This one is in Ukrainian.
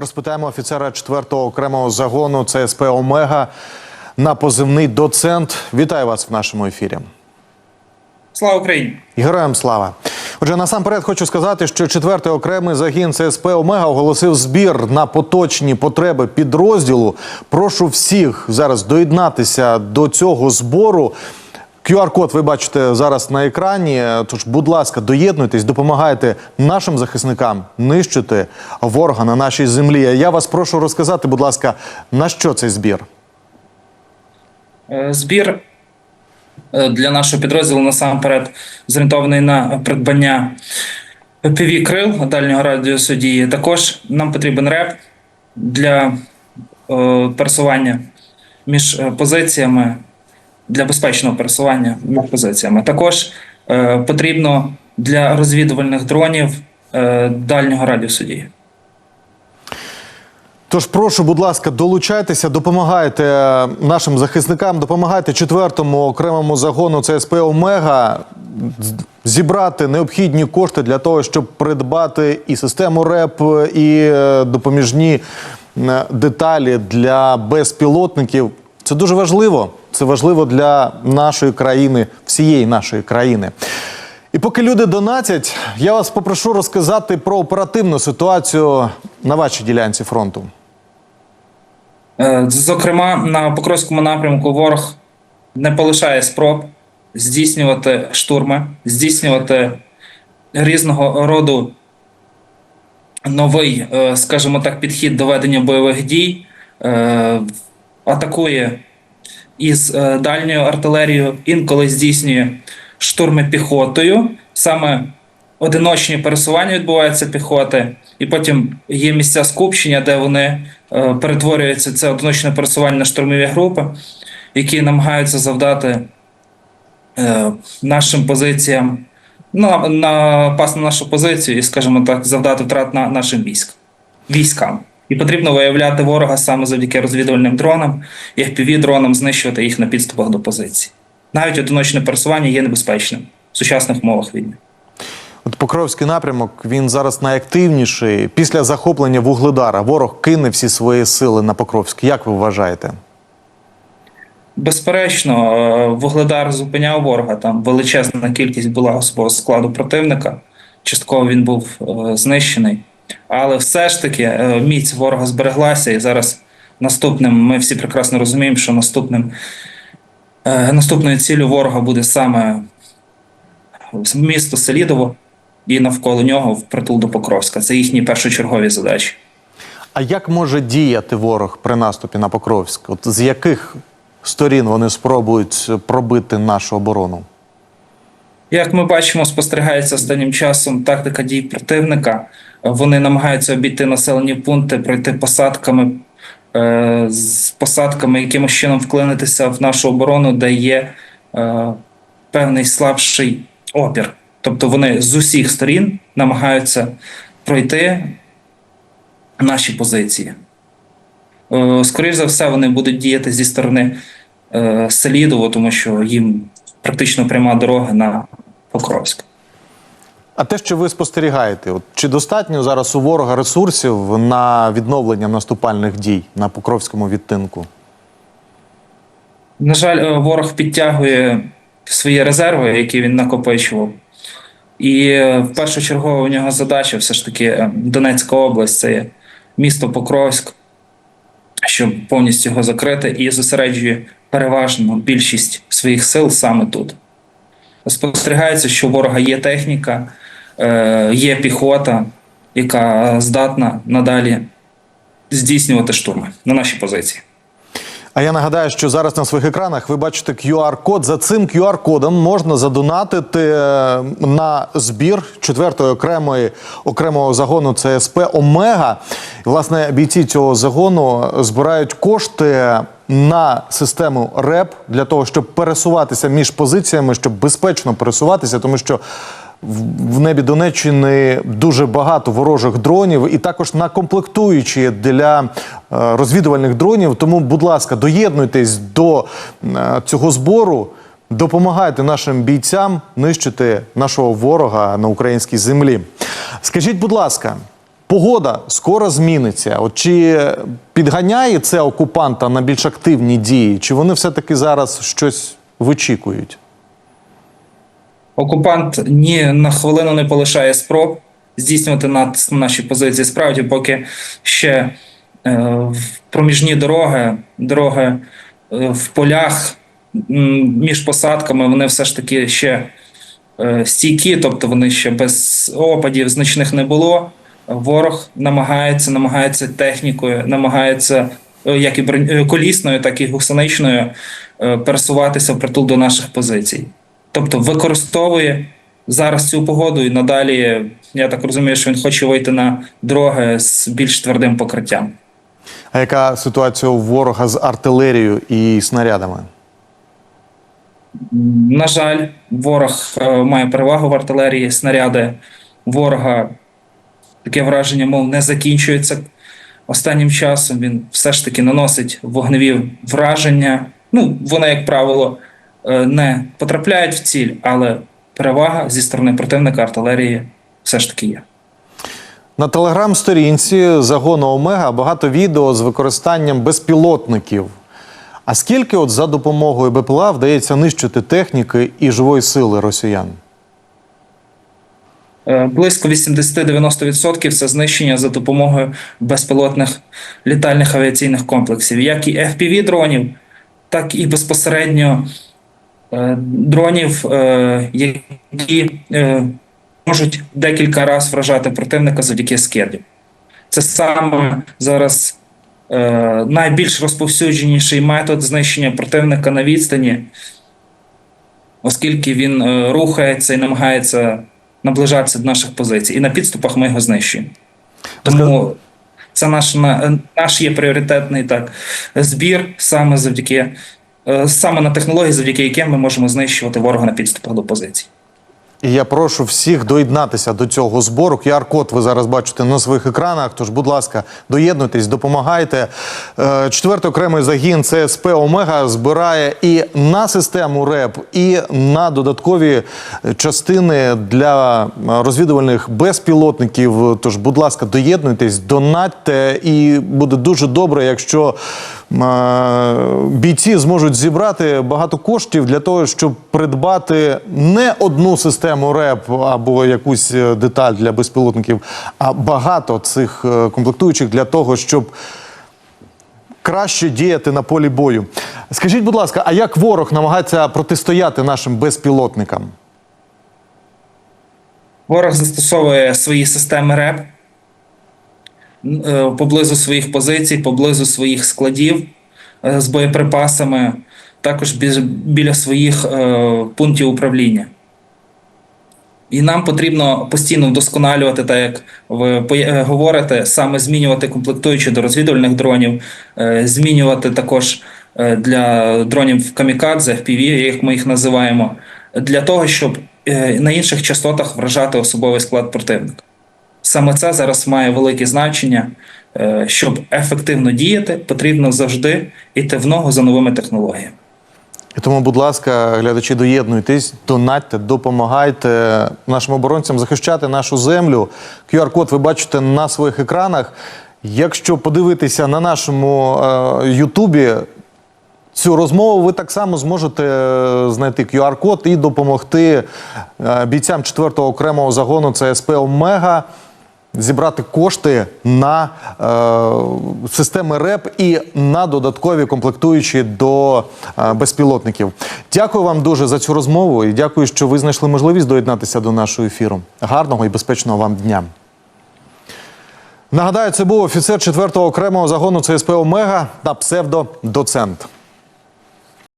Розпитаємо офіцера 4-го окремого загону ЦСП Омега на позивний доцент. Вітаю вас в нашому ефірі. Слава Україні! Героям слава! Отже, насамперед хочу сказати, що 4-й окремий загін ЦСП Омега оголосив збір на поточні потреби підрозділу. Прошу всіх зараз доєднатися до цього збору. QR-код ви бачите зараз на екрані. Тож, будь ласка, доєднуйтесь, допомагайте нашим захисникам нищити ворога на нашій землі. Я вас прошу розказати, будь ласка, на що цей збір? Е, Збір е, для нашого підрозділу насамперед зорієнтований на придбання pv крил дальнього радіусу дії. Також нам потрібен реп для е, пересування між позиціями для безпечного пересування між позиціями. Також е, потрібно для розвідувальних дронів е, дальнього радіусу дії. Тож прошу, будь ласка, долучайтеся, допомагайте е, нашим захисникам, допомагайте четвертому окремому загону ЦСП Омега зібрати необхідні кошти для того, щоб придбати і систему РЕП, і е, допоміжні е, деталі для безпілотників. Це дуже важливо. Це важливо для нашої країни, всієї нашої країни. І поки люди донатять, я вас попрошу розказати про оперативну ситуацію на вашій ділянці фронту. Е, Зокрема, на Покровському напрямку ворог не полишає спроб здійснювати штурми, здійснювати різного роду новий, е, скажімо так, підхід до ведення бойових дій, Е, атакує із е, дальньою артилерією, інколи здійснює штурми піхотою. Саме одиночні пересування відбуваються піхоти, і потім є місця скупчення, де вони е, перетворюються це одиночне пересування на штурмові групи, які намагаються завдати е, нашим позиціям, на, напасти на нашу позицію і, скажімо так, завдати втрат на нашим військ, військам. І потрібно виявляти ворога саме завдяки розвідувальним дронам і FPV-дронам, знищувати їх на підступах до позицій. Навіть одиночне пересування є небезпечним в сучасних умовах війни. От Покровський напрямок він зараз найактивніший. Після захоплення Вугледара ворог кине всі свої сили на Покровськ. Як ви вважаєте? Безперечно, е, Вугледар зупиняв ворога. Там величезна кількість була особового складу противника. Частково він був е, знищений. Але все ж таки е, міць ворога збереглася, і зараз наступним ми всі прекрасно розуміємо, що наступним е, наступною ціллю ворога буде саме місто Селідово і навколо нього впритул до Покровська. Це їхні першочергові задачі. А як може діяти ворог при наступі на Покровськ? От з яких сторін вони спробують пробити нашу оборону? Як ми бачимо, спостерігається останнім часом тактика дій противника. Вони намагаються обійти населені пункти, пройти посадками, е, з посадками, якимось чином вклинитися в нашу оборону, де є е, певний слабший опір. Тобто вони з усіх сторін намагаються пройти наші позиції. Е, Скоріше за все, вони будуть діяти зі сторони е, Селідово, тому що їм практично пряма дорога на Покровськ. А те, що ви спостерігаєте, от чи достатньо зараз у ворога ресурсів на відновлення наступальних дій на Покровському відтинку? На жаль, ворог підтягує свої резерви, які він накопичував. І е, першочергова у нього задача все ж таки е, Донецька область це є місто Покровськ, щоб повністю його закрити, і зосереджує переважну більшість своїх сил саме тут. Спостерігається, що у ворога є техніка, е, є піхота, яка здатна надалі здійснювати штурми на наші позиції. А я нагадаю, що зараз на своїх екранах ви бачите QR-код. За цим QR-кодом можна задонатити е, на збір 4-ї окремої окремого загону ЦСП Омега. Власне, бійці цього загону збирають кошти на систему РЕП для того, щоб пересуватися між позиціями, щоб безпечно пересуватися, тому що в- небі Донеччини дуже багато ворожих дронів, і також на комплектуючі для е, розвідувальних дронів. Тому, будь ласка, доєднуйтесь до е, цього збору. Допомагайте нашим бійцям нищити нашого ворога на українській землі. Скажіть, будь ласка, Погода скоро зміниться. От чи підганяє це окупанта на більш активні дії, чи вони все-таки зараз щось вичікують? Окупант ні на хвилину не полишає спроб здійснювати натиск на наші позиції. Справді, поки ще е, в проміжні дороги, дороги е, в полях між посадками, вони все ж таки ще е, стійкі, тобто вони ще без опадів значних не було. Ворог намагається, намагається технікою, намагається як і колісною, так і гусеничною пересуватися в притул до наших позицій. Тобто використовує зараз цю погоду і надалі, я так розумію, що він хоче вийти на дороги з більш твердим покриттям. А яка ситуація у ворога з артилерією і снарядами? На жаль, ворог е, має перевагу в артилерії, снаряди ворога. Таке враження, мов не закінчується останнім часом. Він все ж таки наносить вогневі враження. Ну, вони, як правило, не потрапляють в ціль, але перевага зі сторони противника артилерії все ж таки є. На телеграм-сторінці загону Омега багато відео з використанням безпілотників. А скільки от за допомогою БПЛА вдається нищити техніки і живої сили росіян? Е, Близько 80-90% це знищення за допомогою безпілотних літальних авіаційних комплексів, як і fpv дронів, так і безпосередньо е, дронів, е, які е, можуть декілька разів вражати противника завдяки скидів. Це саме зараз е, найбільш розповсюдженіший метод знищення противника на відстані, оскільки він е, рухається і намагається наближатися до наших позицій. І на підступах ми його знищуємо. Тому це наш, наш є пріоритетний так, збір саме завдяки е, саме на технології, завдяки яким ми можемо знищувати ворога на підступах до позицій. І я прошу всіх доєднатися до цього збору. QR-код ви зараз бачите на своїх екранах. Тож, будь ласка, доєднуйтесь, допомагайте. Е, Четвертий окремий загін ЦСП Омега збирає і на систему РЕП, і на додаткові частини для е, розвідувальних безпілотників. Тож, будь ласка, доєднуйтесь, донатьте, і буде дуже добре, якщо е, бійці зможуть зібрати багато коштів для того, щоб придбати не одну систему РЕП або якусь е, деталь для безпілотників, а багато цих е, комплектуючих для того, щоб краще діяти на полі бою. Скажіть, будь ласка, а як ворог намагається протистояти нашим безпілотникам? Ворог застосовує свої системи РЕП поблизу своїх позицій, поблизу своїх складів е, з боєприпасами, також біля своїх е, пунктів управління. І нам потрібно постійно вдосконалювати, так як ви е, говорите, саме змінювати комплектуючі до розвідувальних дронів, е, змінювати також е, для дронів камікадзе, FPV, як ми їх називаємо, для того, щоб е, на інших частотах вражати особовий склад противника. Саме це зараз має велике значення. Е, Щоб ефективно діяти, потрібно завжди йти в ногу за новими технологіями. І тому, будь ласка, глядачі, доєднуйтесь, донатьте, допомагайте нашим оборонцям захищати нашу землю. QR-код ви бачите на своїх екранах. Якщо подивитися на нашому е, Ютубі цю розмову, ви так само зможете е, знайти QR-код і допомогти е, бійцям 4-го окремого загону ЦСП Омега зібрати кошти на е, системи РЕП і на додаткові комплектуючі до е, безпілотників. Дякую вам дуже за цю розмову і дякую, що ви знайшли можливість доєднатися до нашого ефіру. Гарного і безпечного вам дня. Нагадаю, це був офіцер 4-го окремого загону ЦСП Омега та псевдодоцент.